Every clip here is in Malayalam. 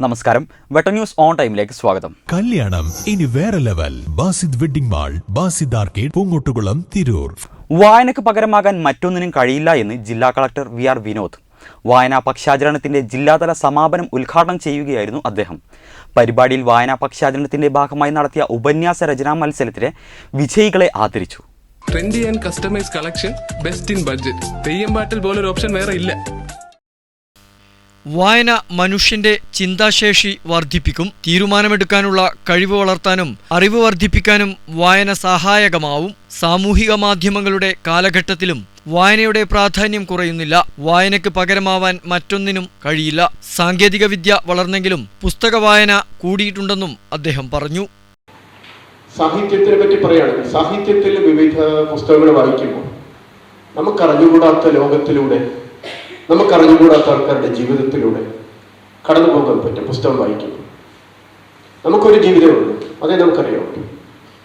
നമസ്കാരം. വെട്ട ന്യൂസ് ഓൺ ടൈമിലേക്ക് സ്വാഗതം. കല്യാണം ഇനി വേറെ level. Basid wedding mall Basid arcade Poongottukulam Tirur. വായനക്ക് പകരമാകാൻ മറ്റൊന്നിനും കഴിയില്ല എന്ന് ജില്ലാ കളക്ടർ വി ആർ വിനോദ്. വായനാ പക്ഷാചരണത്തിന്റെ ജില്ലാതല സമാപനം ഉദ്ഘാടനം ചെയ്യുകയായിരുന്നു അദ്ദേഹം. പരിപാടിയിൽ വായനാ പക്ഷാചരണത്തിന്റെ ഭാഗമായി നടത്തിയ ഉപന്യാസ രചനാ മത്സരത്തിലെ വിജയികളെ ആദരിച്ചു. Trendy and customise collection best in budget theyyam പാട്ടിൽ പോലൊരു ഓപ്ഷൻ വേറെ ഇല്ല. വായന മനുഷ്യന്റെ ചിന്താശേഷി വർദ്ധിപ്പിക്കും തീരുമാനമെടുക്കാനുള്ള കഴിവ് വളർത്താനും അറിവ് വർദ്ധിപ്പിക്കാനും വായന സഹായകമാവും. സാമൂഹിക മാധ്യമങ്ങളുടെ കാലഘട്ടത്തിലും വായനയുടെ പ്രാധാന്യം കുറയുന്നില്ല. വായനയ്ക്ക് പകരമാവാൻ മറ്റൊന്നിനും കഴിയില്ല. സാങ്കേതിക വിദ്യ വളർന്നെങ്കിലും പുസ്തക വായന കൂടിയിട്ടുണ്ടെന്നും അദ്ദേഹം പറഞ്ഞു. സാഹിത്യത്തിനെ പറ്റി പറയുകയാണെങ്കിൽ സാഹിത്യത്തിൽ വിവിധ പുസ്തകങ്ങൾ വായിക്കുമ്പോൾ നമുക്കറിഞ്ഞുകൂടാത്ത ലോകത്തിലൂടെ നമുക്കറിഞ്ഞുകൂടാത്ത ജീവിതത്തിലൂടെ കടന്നു പോകാൻ പറ്റും പുസ്തകം വായിക്കുമ്പോൾ നമുക്കൊരു ജീവിതമുണ്ട് അതേ നമുക്കറിയാം.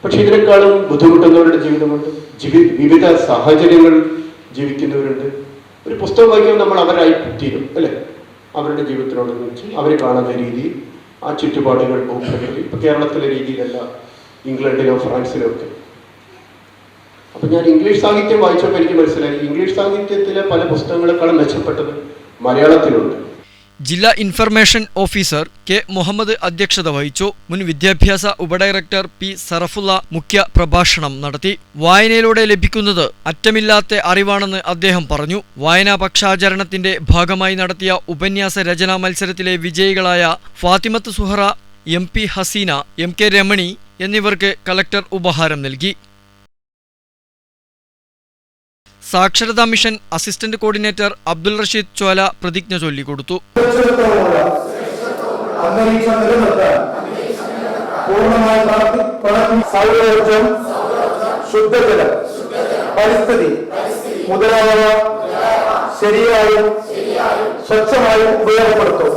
പക്ഷെ ഇതിനേക്കാളും ബുദ്ധിമുട്ടുന്നവരുടെ ജീവിതമുണ്ട് ജീവി വിവിധ സാഹചര്യങ്ങൾ ജീവിക്കുന്നവരുണ്ട്. ഒരു പുസ്തകം വായിക്കുമ്പോൾ നമ്മൾ അവരായി തീരും അല്ലേ? അവരുടെ ജീവിതത്തിനോടനുബന്ധിച്ച് അവർ കാണുന്ന രീതി ആ ചുറ്റുപാടുകൾ ഭൂപ്രകൃതി ഇപ്പൊ കേരളത്തിലെ രീതിയിലല്ല ഇംഗ്ലണ്ടിലോ ഫ്രാൻസിലോ ഒക്കെ. അപ്പൊ ഞാൻ ഇംഗ്ലീഷ് സാഹിത്യം വായിച്ചപ്പോൾ എനിക്ക് മനസ്സിലായി. ഇംഗ്ലീഷ് സാഹിത്യത്തിലെ പല പുസ്തകങ്ങളെക്കാളും മെച്ചപ്പെട്ടത് മലയാളത്തിലുണ്ട്. ജില്ലാ ഇൻഫർമേഷൻ ഓഫീസർ കെ മുഹമ്മദ് അധ്യക്ഷത വഹിച്ചു. മുൻ വിദ്യാഭ്യാസ ഉപഡയറക്ടർ പി സറഫുള്ള മുഖ്യ പ്രഭാഷണം നടത്തി. വായനയിലൂടെ ലഭിക്കുന്നത് അറ്റമില്ലാത്ത അറിവാണെന്ന് അദ്ദേഹം പറഞ്ഞു. വായനാ പക്ഷാചരണത്തിന്റെ ഭാഗമായി നടത്തിയ ഉപന്യാസ രചനാ മത്സരത്തിലെ വിജയികളായ Fathimath Suhara M P Haseena M K Ramani എന്നിവർക്ക് കലക്ടർ ഉപഹാരം നൽകി. സാക്ഷരതാ mission assistant coordinator Abdul Rasheed Chola പ്രതിജ്ഞ ചൊല്ലിക്കൊടുത്തു. പരിസ്ഥിതി മുതലായവ ശരിയായും സ്വച്ഛമായും ഉപയോഗപ്പെടുത്തും.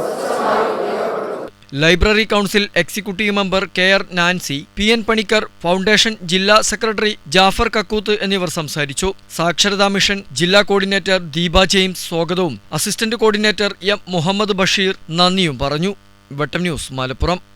Library council executive member K R Nancy P N Panicker foundation ജില്ലാ സെക്രട്ടറി ജാഫർ കക്കൂത്ത് എന്നിവർ സംസാരിച്ചു. സാക്ഷരതാ മിഷൻ ജില്ലാ കോർഡിനേറ്റർ ദീപ ജെയിംസ് സ്വാഗതവും. Assistant coordinator M Muhammad Basheer നന്ദിയും പറഞ്ഞു. വെട്ടം ന്യൂസ് മലപ്പുറം.